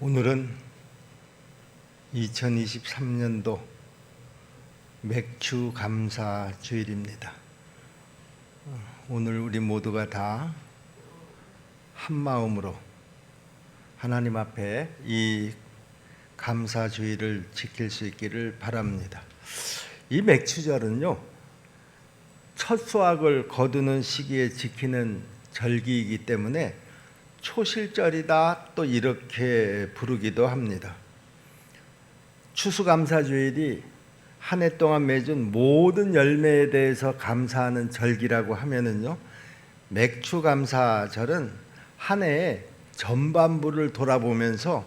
오늘은 2023년도 맥주 감사 주일입니다. 어, 오늘 우리 모두가 다 한 마음으로 하나님 앞에 이 감사 주일을 지킬 수 있기를 바랍니다. 이 맥주절은요. 첫 수확을 거두는 시기에 지키는 절기이기 때문에 초실절이다 또 이렇게 부르기도 합니다. 추수감사주일이 한 해 동안 맺은 모든 열매에 대해서 감사하는 절기라고 하면은요. 맥추감사절은 한 해의 전반부를 돌아보면서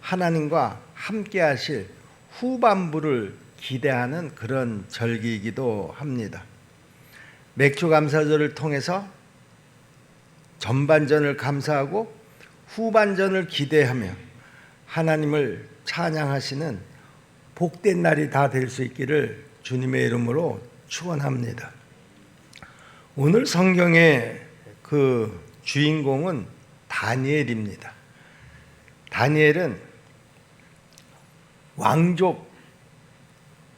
하나님과 함께 하실 후반부를 기대하는 그런 절기이기도 합니다. 맥주감사절을 통해서 전반전을 감사하고 후반전을 기대하며 하나님을 찬양하시는 복된 날이 다 될 수 있기를 주님의 이름으로 축원합니다. 오늘 성경의 그 주인공은 다니엘입니다. 다니엘은 왕족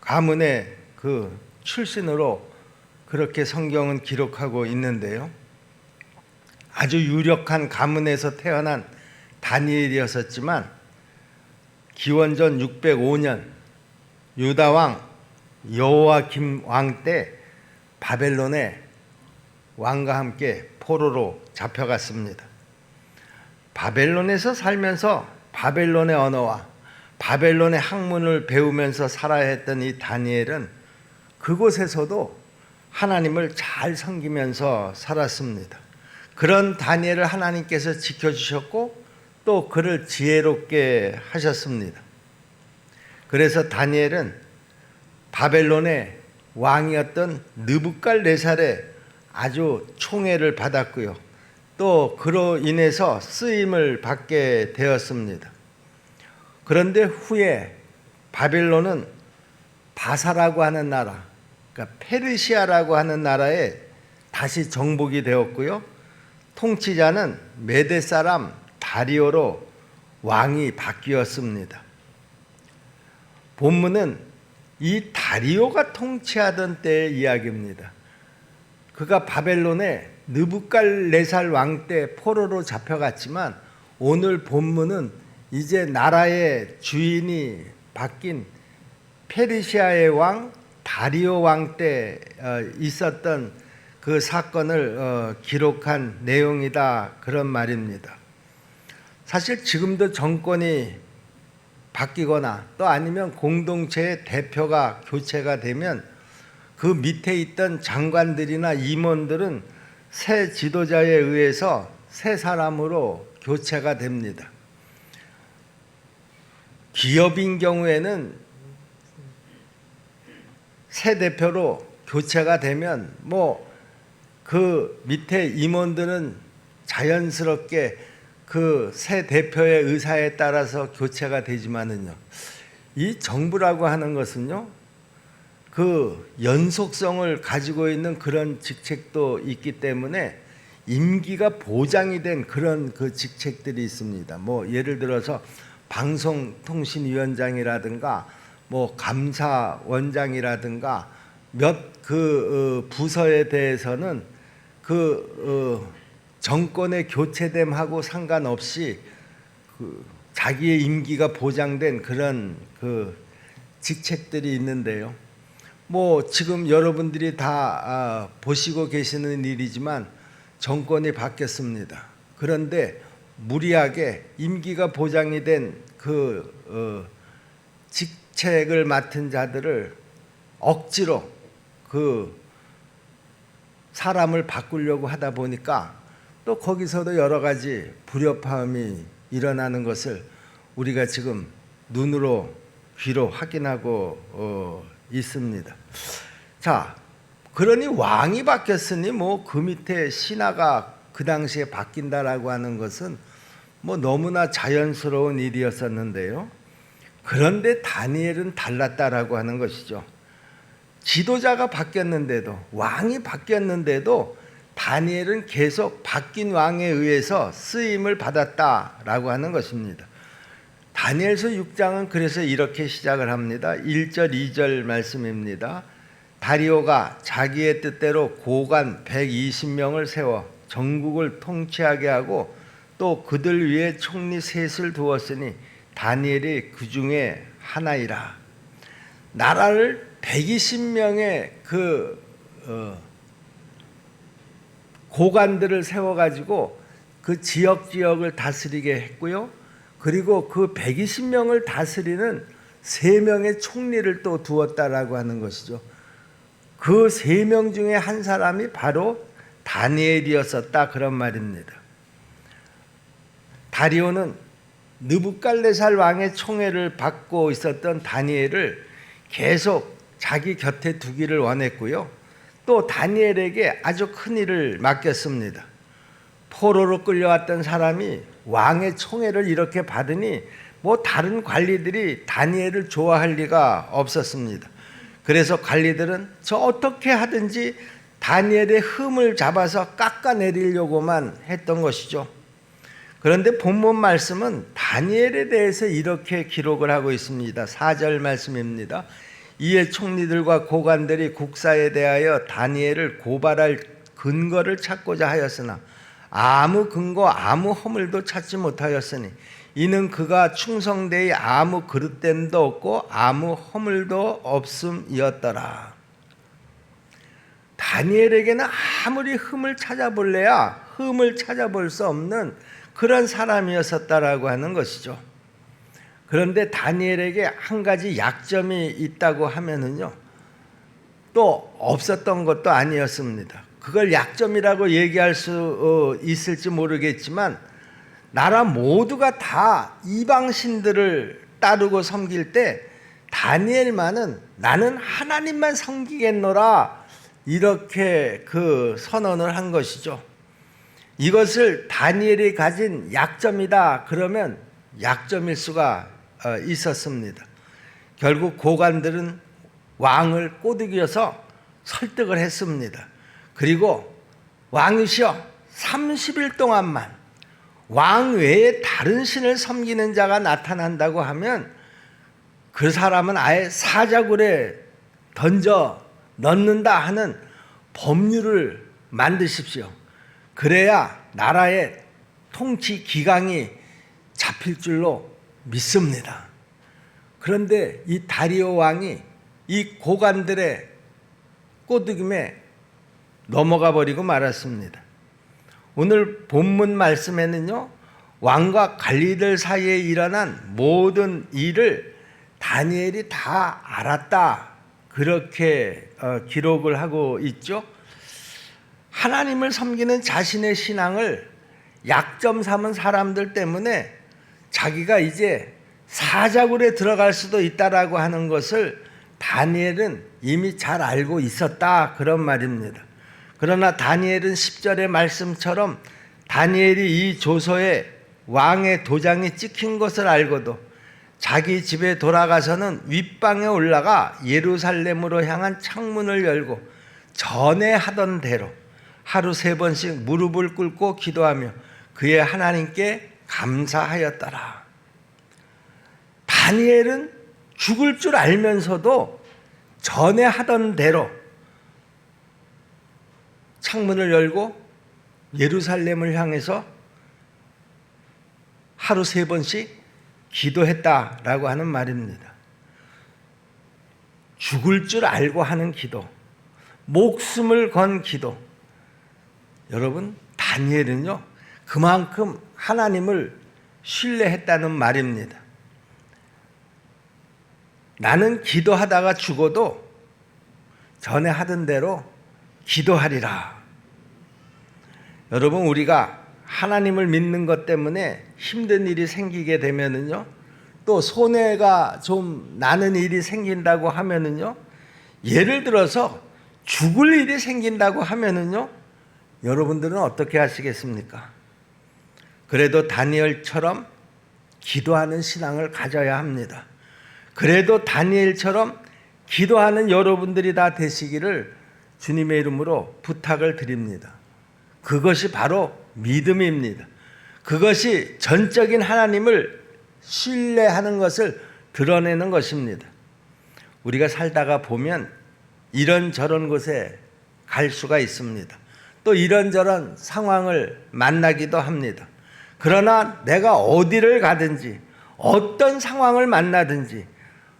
가문의 그 출신으로 그렇게 성경은 기록하고 있는데요. 아주 유력한 가문에서 태어난 다니엘이었었지만 기원전 605년 유다 왕 여호와김 왕 때 바벨론에 왕과 함께 포로로 잡혀갔습니다. 바벨론에서 살면서 바벨론의 언어와 바벨론의 학문을 배우면서 살아야 했던 이 다니엘은 그곳에서도 하나님을 잘 섬기면서 살았습니다. 그런 다니엘을 하나님께서 지켜주셨고 또 그를 지혜롭게 하셨습니다. 그래서 다니엘은 바벨론의 왕이었던 느부갈네살의 아주 총애를 받았고요. 또 그로 인해서 쓰임을 받게 되었습니다. 그런데 후에 바벨론은 바사라고 하는 나라, 그러니까 페르시아라고 하는 나라에 다시 정복이 되었고요. 통치자는 메데 사람 다리오로 왕이 바뀌었습니다. 본문은 이 다리오가 통치하던 때의 이야기입니다. 그가 바벨론에 느부갈네살 왕 때 포로로 잡혀갔지만 오늘 본문은 이제 나라의 주인이 바뀐 페르시아의 왕 다리오 왕때 어, 있었던 그 사건을 어, 기록한 내용이다 그런 말입니다. 사실 지금도 정권이 바뀌거나 또 아니면 공동체의 대표가 교체가 되면 그 밑에 있던 장관들이나 임원들은 새 지도자에 의해서 새 사람으로 교체가 됩니다. 기업인 경우에는 새 대표로 교체가 되면 뭐 그 밑에 임원들은 자연스럽게 그 새 대표의 의사에 따라서 교체가 되지만은요. 이 정부라고 하는 것은요. 그 연속성을 가지고 있는 그런 직책도 있기 때문에 임기가 보장이 된 그런 그 직책들이 있습니다. 뭐 예를 들어서 방송통신위원장이라든가 뭐 감사원장이라든가 몇그 어, 부서에 대해서는 그 어, 정권의 교체됨하고 상관없이 그 자기의 임기가 보장된 그런 그 직책들이 있는데요. 뭐 지금 여러분들이 다 아, 보시고 계시는 일이지만 정권이 바뀌었습니다. 그런데 무리하게 임기가 보장이 된그 어, 직책을 맡은 자들을 억지로 그 사람을 바꾸려고 하다 보니까 또 거기서도 여러 가지 불협화음이 일어나는 것을 우리가 지금 눈으로 귀로 확인하고 어, 있습니다. 자, 그러니 왕이 바뀌었으니 뭐 그 밑에 신하가 그 당시에 바뀐다라고 하는 것은 뭐 너무나 자연스러운 일이었었는데요. 그런데 다니엘은 달랐다라고 하는 것이죠. 지도자가 바뀌었는데도 왕이 바뀌었는데도 다니엘은 계속 바뀐 왕에 의해서 쓰임을 받았다라고 하는 것입니다. 다니엘서 6장은 그래서 이렇게 시작을 합니다. 1절, 2절 말씀입니다. 다리오가 자기의 뜻대로 고관 120명을 세워 전국을 통치하게 하고 또 그들 위에 총리 셋을 두었으니 다니엘이 그 중에 하나이라. 나라를 120명의 그 어, 고관들을 세워가지고 그 지역 지역을 다스리게 했고요. 그리고 그 120명을 다스리는 세 명의 총리를 또 두었다라고 하는 것이죠. 그 세 명 중에 한 사람이 바로 다니엘이었었다 그런 말입니다. 다리오는 느부갈레살 왕의 총애를 받고 있었던 다니엘을 계속 자기 곁에 두기를 원했고요. 또 다니엘에게 아주 큰 일을 맡겼습니다. 포로로 끌려왔던 사람이 왕의 총애를 이렇게 받으니 뭐 다른 관리들이 다니엘을 좋아할 리가 없었습니다. 그래서 관리들은 저 어떻게 하든지 다니엘의 흠을 잡아서 깎아내리려고만 했던 것이죠. 그런데 본문 말씀은 다니엘에 대해서 이렇게 기록을 하고 있습니다. 4절 말씀입니다. 이에 총리들과 고관들이 국사에 대하여 다니엘을 고발할 근거를 찾고자 하였으나 아무 근거 아무 허물도 찾지 못하였으니 이는 그가 충성되이 아무 그릇됨도 없고 아무 허물도 없음이었더라. 다니엘에게는 아무리 흠을 찾아볼래야 흠을 찾아볼 수 없는 그런 사람이었었다라고 하는 것이죠. 그런데 다니엘에게 한 가지 약점이 있다고 하면은요. 또 없었던 것도 아니었습니다. 그걸 약점이라고 얘기할 수 어, 있을지 모르겠지만 나라 모두가 다 이방 신들을 따르고 섬길 때 다니엘만은 나는 하나님만 섬기겠노라 이렇게 그 선언을 한 것이죠. 이것을 다니엘이 가진 약점이다 그러면 약점일 수가 어, 있었습니다. 결국 고관들은 왕을 꼬드겨서 설득을 했습니다. 그리고 왕이시여 30일 동안만 왕 외에 다른 신을 섬기는 자가 나타난다고 하면 그 사람은 아예 사자굴에 던져 넣는다 하는 법률을 만드십시오. 그래야 나라의 통치 기강이 잡힐 줄로 믿습니다. 그런데 이 다리오 왕이 이 고관들의 꼬드김에 넘어가 버리고 말았습니다. 오늘 본문 말씀에는요, 왕과 관리들 사이에 일어난 모든 일을 다니엘이 다 알았다. 그렇게 어, 기록을 하고 있죠. 하나님을 섬기는 자신의 신앙을 약점 삼은 사람들 때문에 자기가 이제 사자굴에 들어갈 수도 있다라고 하는 것을 다니엘은 이미 잘 알고 있었다 그런 말입니다. 그러나 다니엘은 10절의 말씀처럼 다니엘이 이 조서에 왕의 도장이 찍힌 것을 알고도 자기 집에 돌아가서는 윗방에 올라가 예루살렘으로 향한 창문을 열고 전에 하던 대로 하루 세 번씩 무릎을 꿇고 기도하며 그의 하나님께 감사하였더라. 다니엘은 죽을 줄 알면서도 전에 하던 대로 창문을 열고 예루살렘을 향해서 하루 세 번씩 기도했다라고 하는 말입니다. 죽을 줄 알고 하는 기도, 목숨을 건 기도. 여러분, 다니엘은요, 그만큼 하나님을 신뢰했다는 말입니다. 나는 기도하다가 죽어도 전에 하던 대로 기도하리라. 여러분 우리가 하나님을 믿는 것 때문에 힘든 일이 생기게 되면은요. 또 손해가 좀 나는 일이 생긴다고 하면은요. 예를 들어서 죽을 일이 생긴다고 하면은요. 여러분들은 어떻게 하시겠습니까? 그래도 다니엘처럼 기도하는 신앙을 가져야 합니다. 그래도 다니엘처럼 기도하는 여러분들이 다 되시기를 주님의 이름으로 부탁을 드립니다. 그것이 바로 믿음입니다. 그것이 전적인 하나님을 신뢰하는 것을 드러내는 것입니다. 우리가 살다가 보면 이런저런 곳에 갈 수가 있습니다. 또 이런저런 상황을 만나기도 합니다. 그러나 내가 어디를 가든지 어떤 상황을 만나든지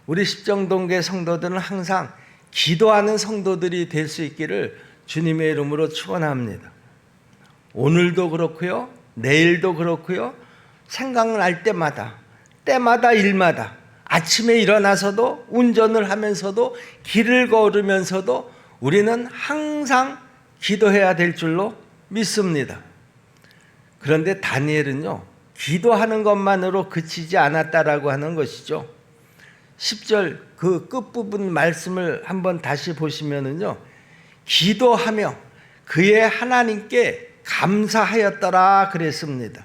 우리 십정동계 성도들은 항상 기도하는 성도들이 될 수 있기를 주님의 이름으로 축원합니다. 오늘도 그렇고요. 내일도 그렇고요. 생각날 때마다 때마다 일마다 아침에 일어나서도 운전을 하면서도 길을 걸으면서도 우리는 항상 기도해야 될 줄로 믿습니다. 그런데 다니엘은요. 기도하는 것만으로 그치지 않았다라고 하는 것이죠. 10절 그 끝부분 말씀을 한번 다시 보시면은요. 기도하며 그의 하나님께 감사하였더라 그랬습니다.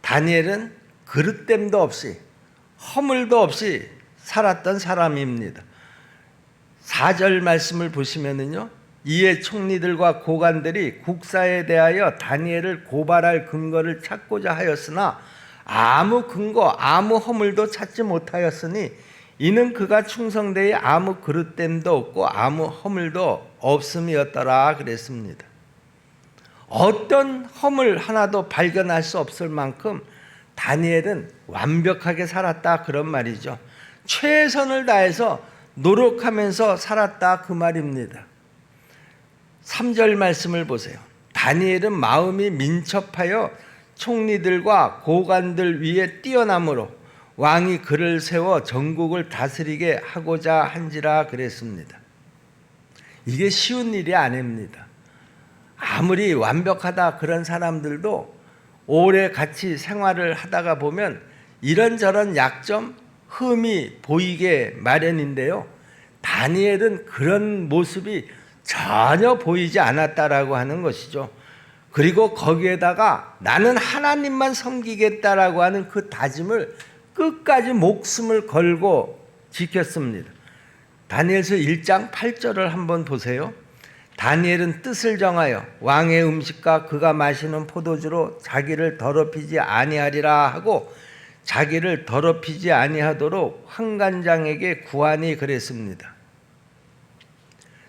다니엘은 그릇됨도 없이 허물도 없이 살았던 사람입니다. 4절 말씀을 보시면은요. 이에 총리들과 고관들이 국사에 대하여 다니엘을 고발할 근거를 찾고자 하였으나 아무 근거, 아무 허물도 찾지 못하였으니 이는 그가 충성되이 아무 그릇됨도 없고 아무 허물도 없음이었더라 그랬습니다. 어떤 허물 하나도 발견할 수 없을 만큼 다니엘은 완벽하게 살았다 그런 말이죠. 최선을 다해서 노력하면서 살았다 그 말입니다. 3절 말씀을 보세요. 다니엘은 마음이 민첩하여 총리들과 고관들 위에 뛰어남으로 왕이 그를 세워 전국을 다스리게 하고자 한지라 그랬습니다. 이게 쉬운 일이 아닙니다. 아무리 완벽하다 그런 사람들도 오래 같이 생활을 하다가 보면 이런저런 약점, 흠이 보이게 마련인데요. 다니엘은 그런 모습이 전혀 보이지 않았다라고 하는 것이죠. 그리고 거기에다가 나는 하나님만 섬기겠다라고 하는 그 다짐을 끝까지 목숨을 걸고 지켰습니다. 다니엘서 1장 8절을 한번 보세요. 다니엘은 뜻을 정하여 왕의 음식과 그가 마시는 포도주로 자기를 더럽히지 아니하리라 하고 자기를 더럽히지 아니하도록 황관장에게 구하니 그랬습니다.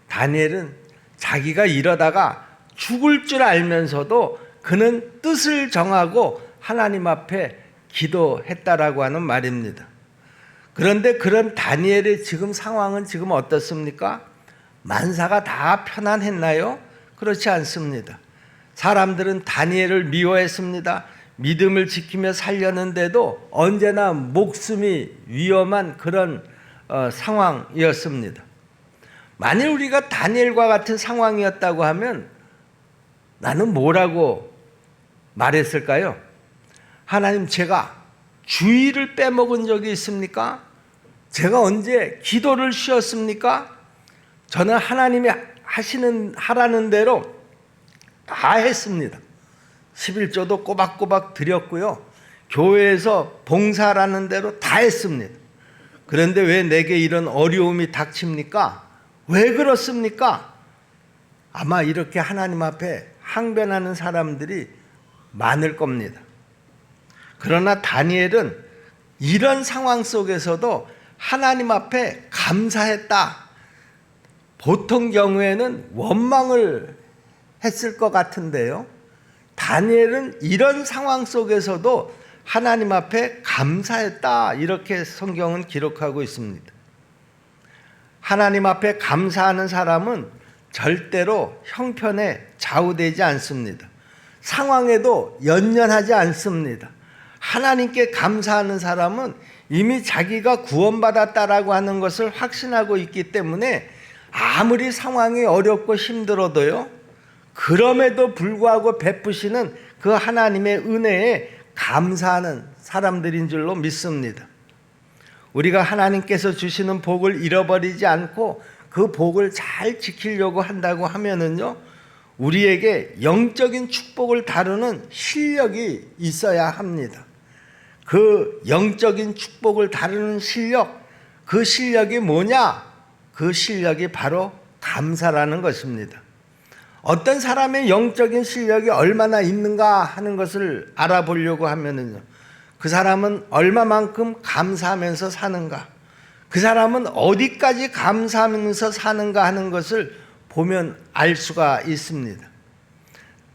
다니엘은 자기가 이러다가 죽을 줄 알면서도 그는 뜻을 정하고 하나님 앞에 기도했다라고 하는 말입니다. 그런데 그런 다니엘의 지금 상황은 지금 어떻습니까? 만사가 다 편안했나요? 그렇지 않습니다. 사람들은 다니엘을 미워했습니다. 믿음을 지키며 살려는데도 언제나 목숨이 위험한 그런 어, 상황이었습니다. 만일 우리가 다니엘과 같은 상황이었다고 하면 나는 뭐라고 말했을까요? 하나님 제가 주의를 빼먹은 적이 있습니까? 제가 언제 기도를 쉬었습니까? 저는 하나님이 하시는 하라는 대로 다 했습니다. 11조도 꼬박꼬박 드렸고요. 교회에서 봉사라는 대로 다 했습니다. 그런데 왜 내게 이런 어려움이 닥칩니까? 왜 그렇습니까? 아마 이렇게 하나님 앞에 항변하는 사람들이 많을 겁니다. 그러나 다니엘은 이런 상황 속에서도 하나님 앞에 감사했다. 보통 경우에는 원망을 했을 것 같은데요. 다니엘은 이런 상황 속에서도 하나님 앞에 감사했다. 이렇게 성경은 기록하고 있습니다. 하나님 앞에 감사하는 사람은 절대로 형편에 좌우되지 않습니다. 상황에도 연연하지 않습니다. 하나님께 감사하는 사람은 이미 자기가 구원받았다라고 하는 것을 확신하고 있기 때문에 아무리 상황이 어렵고 힘들어도요, 그럼에도 불구하고 베푸시는 그 하나님의 은혜에 감사하는 사람들인 줄로 믿습니다. 우리가 하나님께서 주시는 복을 잃어버리지 않고 그 복을 잘 지키려고 한다고 하면은요, 우리에게 영적인 축복을 다루는 실력이 있어야 합니다. 그 영적인 축복을 다루는 실력, 그 실력이 뭐냐? 그 실력이 바로 감사라는 것입니다. 어떤 사람의 영적인 실력이 얼마나 있는가 하는 것을 알아보려고 하면은요. 그 사람은 얼마만큼 감사하면서 사는가? 그 사람은 어디까지 감사하면서 사는가 하는 것을 보면 알 수가 있습니다.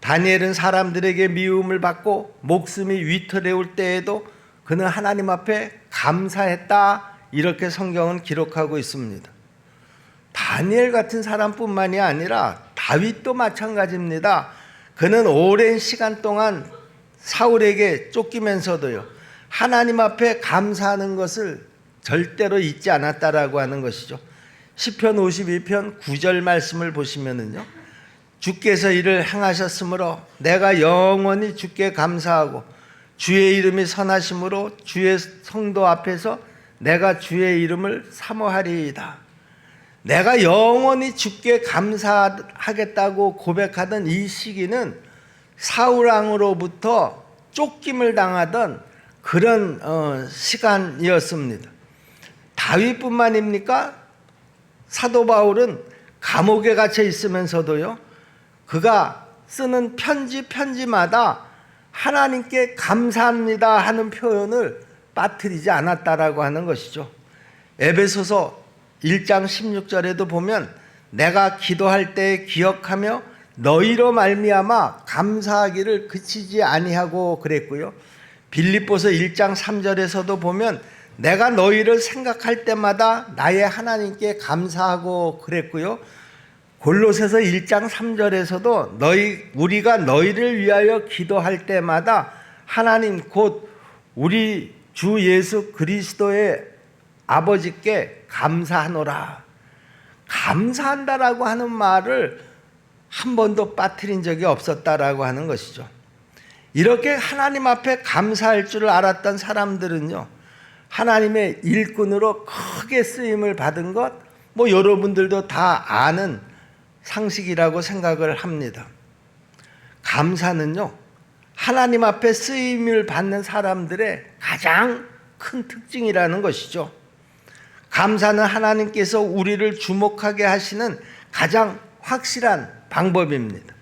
다니엘은 사람들에게 미움을 받고 목숨이 위태로울 때에도 그는 하나님 앞에 감사했다. 이렇게 성경은 기록하고 있습니다. 다니엘 같은 사람뿐만이 아니라 다윗도 마찬가지입니다. 그는 오랜 시간 동안 사울에게 쫓기면서도요. 하나님 앞에 감사하는 것을 절대로 잊지 않았다라고 하는 것이죠. 시편 52편 9절 말씀을 보시면은요. 주께서 이를 행하셨으므로 내가 영원히 주께 감사하고 주의 이름이 선하심으로 주의 성도 앞에서 내가 주의 이름을 사모하리이다. 내가 영원히 주께 감사하겠다고 고백하던 이 시기는 사울 왕으로부터 쫓김을 당하던 그런 어, 시간이었습니다. 다윗뿐만입니까? 사도 바울은 감옥에 갇혀 있으면서도요. 그가 쓰는 편지 편지마다 하나님께 감사합니다 하는 표현을 빠뜨리지 않았다라고 하는 것이죠. 에베소서 1장 16절에도 보면 내가 기도할 때 기억하며 너희로 말미암아 감사하기를 그치지 아니하고 그랬고요. 빌립보서 1장 3절에서도 보면 내가 너희를 생각할 때마다 나의 하나님께 감사하고 그랬고요. 골로새서 1장 3절에서도 너희 우리가 너희를 위하여 기도할 때마다 하나님 곧 우리 주 예수 그리스도의 아버지께 감사하노라. 감사한다라고 하는 말을 한 번도 빠뜨린 적이 없었다라고 하는 것이죠. 이렇게 하나님 앞에 감사할 줄 알았던 사람들은요. 하나님의 일꾼으로 크게 쓰임을 받은 것, 뭐 여러분들도 다 아는 상식이라고 생각을 합니다. 감사는요, 하나님 앞에 쓰임을 받는 사람들의 가장 큰 특징이라는 것이죠. 감사는 하나님께서 우리를 주목하게 하시는 가장 확실한 방법입니다.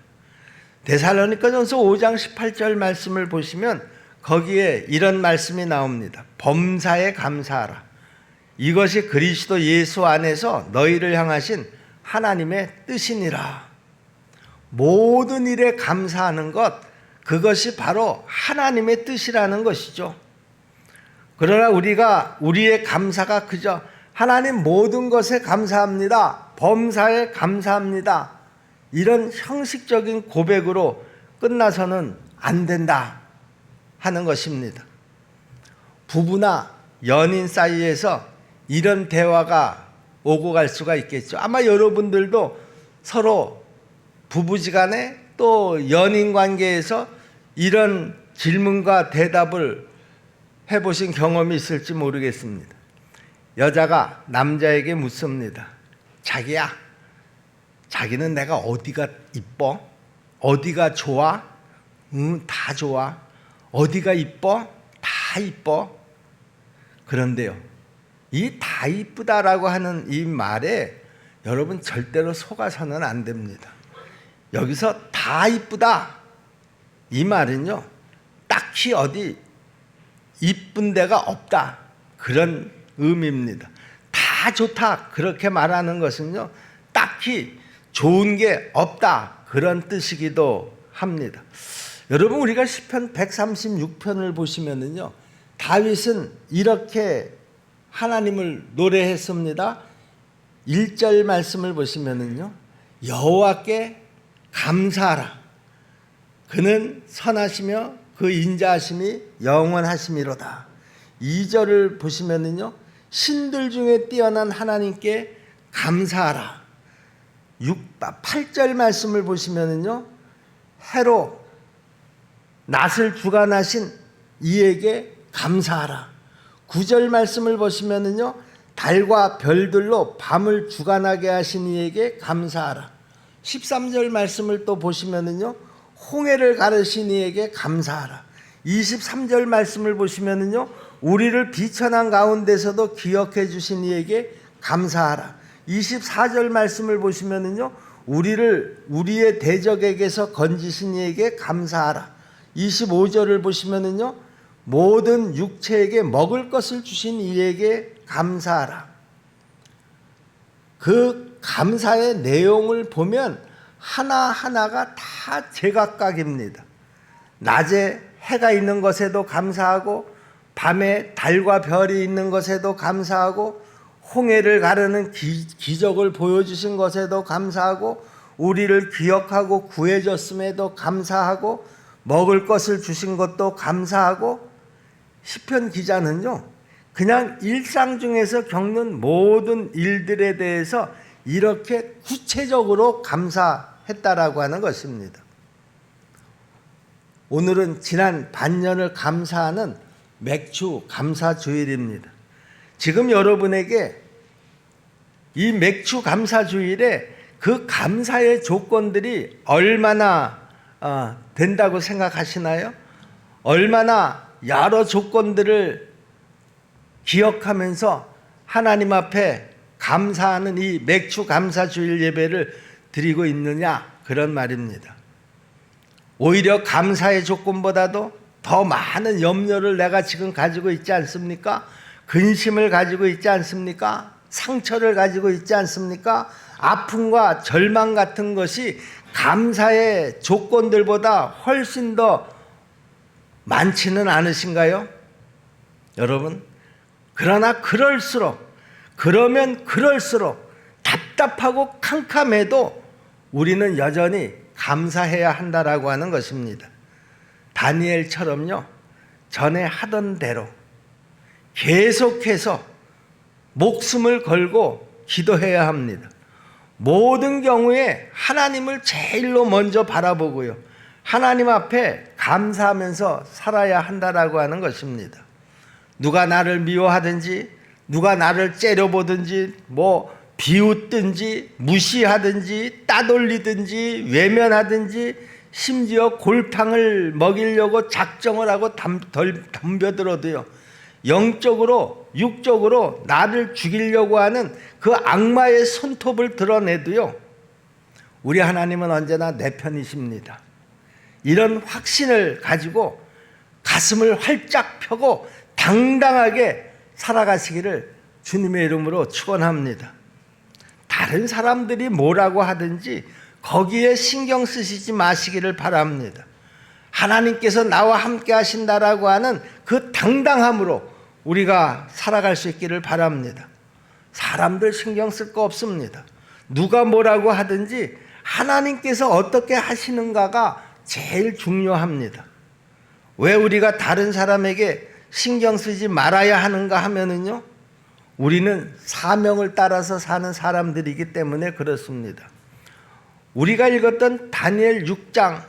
데살로니가전서 5장 18절 말씀을 보시면 거기에 이런 말씀이 나옵니다. 범사에 감사하라. 이것이 그리스도 예수 안에서 너희를 향하신 하나님의 뜻이니라. 모든 일에 감사하는 것, 그것이 바로 하나님의 뜻이라는 것이죠. 그러나 우리가 우리의 감사가 그저 하나님 모든 것에 감사합니다. 범사에 감사합니다. 이런 형식적인 고백으로 끝나서는 안 된다 하는 것입니다. 부부나 연인 사이에서 이런 대화가 오고 갈 수가 있겠죠. 아마 여러분들도 서로 부부지간에 또 연인 관계에서 이런 질문과 대답을 해보신 경험이 있을지 모르겠습니다. 여자가 남자에게 묻습니다. 자기야, 자기는 내가 어디가 이뻐? 어디가 좋아? 응, 다 좋아. 어디가 이뻐? 다 이뻐. 그런데요, 이 다 이쁘다라고 하는 이 말에 여러분 절대로 속아서는 안 됩니다. 여기서 다 이쁘다. 이 말은요, 딱히 어디 이쁜 데가 없다. 그런 의미입니다. 다 좋다. 그렇게 말하는 것은요, 딱히 좋은 게 없다. 그런 뜻이기도 합니다. 여러분, 우리가 시편 136편을 보시면은요, 다윗은 이렇게 하나님을 노래했습니다. 1절 말씀을 보시면은요, 여호와께 감사하라. 그는 선하시며 그 인자하심이 영원하심이로다. 2절을 보시면은요. 신들 중에 뛰어난 하나님께 감사하라. 6, 8절 말씀을 보시면은요. 해로 낫을 주관하신 이에게 감사하라. 9절 말씀을 보시면은요. 달과 별들로 밤을 주관하게 하신 이에게 감사하라. 13절 말씀을 또 보시면은요. 홍해를 가르신 이에게 감사하라. 23절 말씀을 보시면은요. 우리를 비천한 가운데서도 기억해 주신 이에게 감사하라. 24절 말씀을 보시면은요. 우리를 우리의 대적에게서 건지신 이에게 감사하라. 25절을 보시면은요. 모든 육체에게 먹을 것을 주신 이에게 감사하라. 그 감사의 내용을 보면 하나하나가 다 제각각입니다. 낮에 해가 있는 것에도 감사하고 밤에 달과 별이 있는 것에도 감사하고 홍해를 가르는 기, 기적을 보여주신 것에도 감사하고 우리를 기억하고 구해줬음에도 감사하고 먹을 것을 주신 것도 감사하고 시편 기자는요 그냥 일상 중에서 겪는 모든 일들에 대해서 이렇게 구체적으로 감사했다라고 하는 것입니다. 오늘은 지난 반년을 감사하는 맥주 감사 주일입니다. 지금 여러분에게 이 맥주 감사 주일에 그 감사의 조건들이 얼마나 어, 된다고 생각하시나요? 얼마나 여러 조건들을 기억하면서 하나님 앞에 감사하는 이 맥주 감사 주일 예배를 드리고 있느냐 그런 말입니다. 오히려 감사의 조건보다도 더 많은 염려를 내가 지금 가지고 있지 않습니까? 근심을 가지고 있지 않습니까? 상처를 가지고 있지 않습니까? 아픔과 절망 같은 것이 감사의 조건들보다 훨씬 더 많지는 않으신가요? 여러분, 그러나 그럴수록, 그러면 그럴수록 답답하고 캄캄해도 우리는 여전히 감사해야 한다라고 하는 것입니다. 다니엘처럼요, 전에 하던 대로 계속해서 목숨을 걸고 기도해야 합니다. 모든 경우에 하나님을 제일로 먼저 바라보고요. 하나님 앞에 감사하면서 살아야 한다라고 하는 것입니다. 누가 나를 미워하든지, 누가 나를 째려보든지, 뭐 비웃든지, 무시하든지, 따돌리든지, 외면하든지, 심지어 골탕을 먹이려고 작정을 하고 덤벼들어도요. 영적으로, 육적으로 나를 죽이려고 하는 그 악마의 손톱을 드러내도요. 우리 하나님은 언제나 내 편이십니다. 이런 확신을 가지고 가슴을 활짝 펴고 당당하게 살아가시기를 주님의 이름으로 축원합니다. 다른 사람들이 뭐라고 하든지 거기에 신경 쓰시지 마시기를 바랍니다. 하나님께서 나와 함께 하신다라고 하는 그 당당함으로 우리가 살아갈 수 있기를 바랍니다. 사람들 신경 쓸 거 없습니다. 누가 뭐라고 하든지 하나님께서 어떻게 하시는가가 제일 중요합니다. 왜 우리가 다른 사람에게 신경 쓰지 말아야 하는가 하면은요, 우리는 사명을 따라서 사는 사람들이기 때문에 그렇습니다. 우리가 읽었던 다니엘 6장은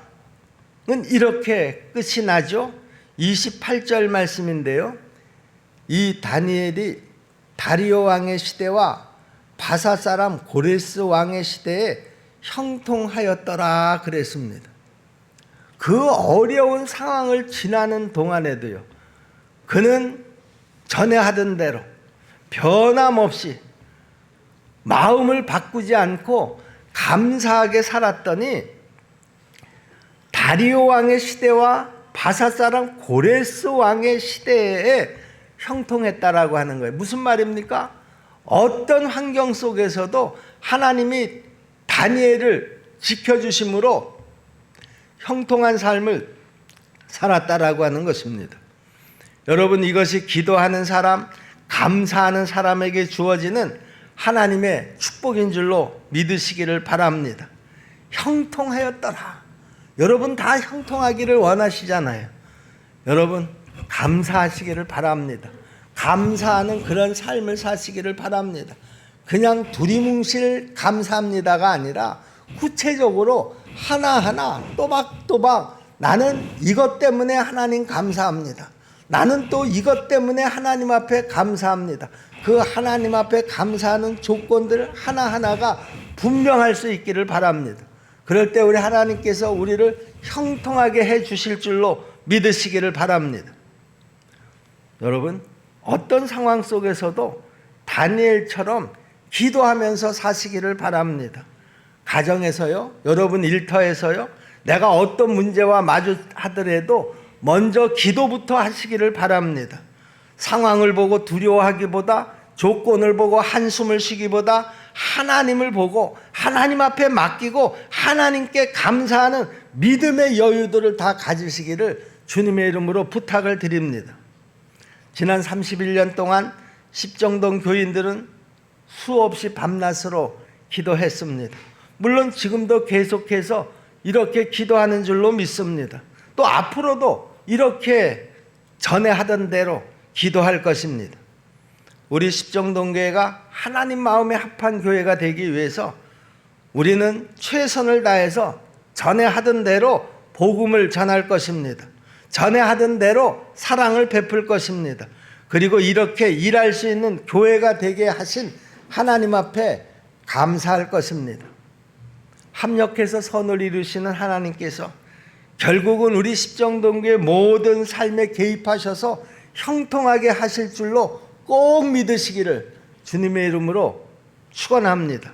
이렇게 끝이 나죠. 28절 말씀인데요. 이 다니엘이 다리오 왕의 시대와 바사 사람 고레스 왕의 시대에 형통하였더라 그랬습니다. 그 어려운 상황을 지나는 동안에도요. 그는 전에 하던 대로 변함없이 마음을 바꾸지 않고 감사하게 살았더니 다리오 왕의 시대와 바사 사람 고레스 왕의 시대에 형통했다라고 하는 거예요. 무슨 말입니까? 어떤 환경 속에서도 하나님이 다니엘을 지켜주심으로 형통한 삶을 살았다라고 하는 것입니다. 여러분 이것이 기도하는 사람, 감사하는 사람에게 주어지는 하나님의 축복인 줄로 믿으시기를 바랍니다. 형통하였더라. 여러분 다 형통하기를 원하시잖아요. 여러분 감사하시기를 바랍니다. 감사하는 그런 삶을 사시기를 바랍니다. 그냥 두리뭉실 감사합니다가 아니라 구체적으로 하나하나 또박또박 나는 이것 때문에 하나님 감사합니다. 나는 또 이것 때문에 하나님 앞에 감사합니다. 그 하나님 앞에 감사하는 조건들 하나하나가 분명할 수 있기를 바랍니다. 그럴 때 우리 하나님께서 우리를 형통하게 해 주실 줄로 믿으시기를 바랍니다. 여러분, 어떤 상황 속에서도 다니엘처럼 기도하면서 사시기를 바랍니다. 가정에서요, 여러분 일터에서요, 내가 어떤 문제와 마주하더라도 먼저 기도부터 하시기를 바랍니다. 상황을 보고 두려워하기보다 조건을 보고 한숨을 쉬기보다 하나님을 보고 하나님 앞에 맡기고 하나님께 감사하는 믿음의 여유들을 다 가지시기를 주님의 이름으로 부탁을 드립니다. 지난 31년 동안 십정동 교인들은 수없이 밤낮으로 기도했습니다. 물론 지금도 계속해서 이렇게 기도하는 줄로 믿습니다. 또 앞으로도 이렇게 전에 하던 대로 기도할 것입니다. 우리 십정동교회가 하나님 마음에 합한 교회가 되기 위해서 우리는 최선을 다해서 전에 하던 대로 복음을 전할 것입니다. 전에 하던 대로 사랑을 베풀 것입니다. 그리고 이렇게 일할 수 있는 교회가 되게 하신 하나님 앞에 감사할 것입니다. 합력해서 선을 이루시는 하나님께서 결국은 우리 십정동교의 모든 삶에 개입하셔서 형통하게 하실 줄로 꼭 믿으시기를 주님의 이름으로 축원합니다.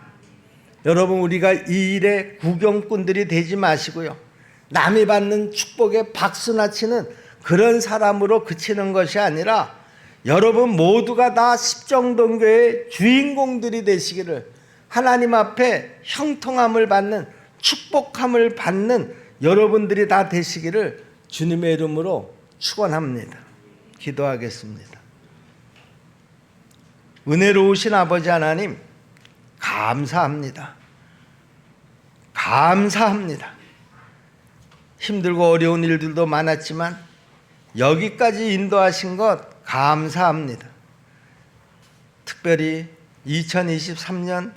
여러분 우리가 이 일의 구경꾼들이 되지 마시고요. 남이 받는 축복에 박수나 치는 그런 사람으로 그치는 것이 아니라 여러분 모두가 다 십정동교의 주인공들이 되시기를 하나님 앞에 형통함을 받는 축복함을 받는 여러분들이 다 되시기를 주님의 이름으로 축원합니다. 기도하겠습니다. 은혜로우신 아버지 하나님 감사합니다. 감사합니다. 힘들고 어려운 일들도 많았지만 여기까지 인도하신 것 감사합니다. 특별히 2023년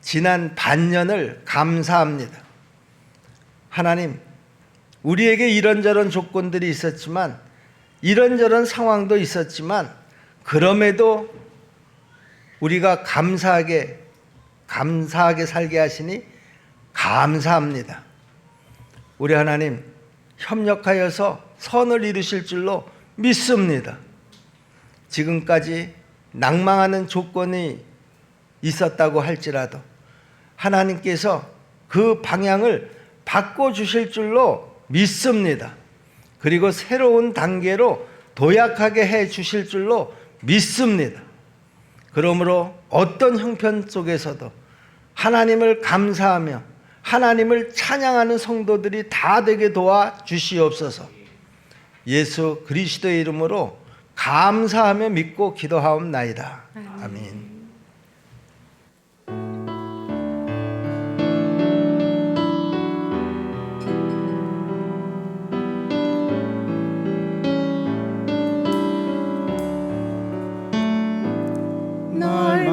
지난 반년을 감사합니다. 하나님, 우리에게 이런저런 조건들이 있었지만 이런저런 상황도 있었지만 그럼에도 우리가 감사하게 감사하게 살게 하시니 감사합니다. 우리 하나님 협력하여서 선을 이루실 줄로 믿습니다. 지금까지 낭망하는 조건이 있었다고 할지라도 하나님께서 그 방향을 바꿔 주실 줄로 믿습니다. 그리고 새로운 단계로 도약하게 해 주실 줄로 믿습니다. 그러므로 어떤 형편 속에서도 하나님을 감사하며 하나님을 찬양하는 성도들이 다 되게 도와 주시옵소서. 예수 그리스도의 이름으로 감사하며 믿고 기도하옵나이다. 아멘. 널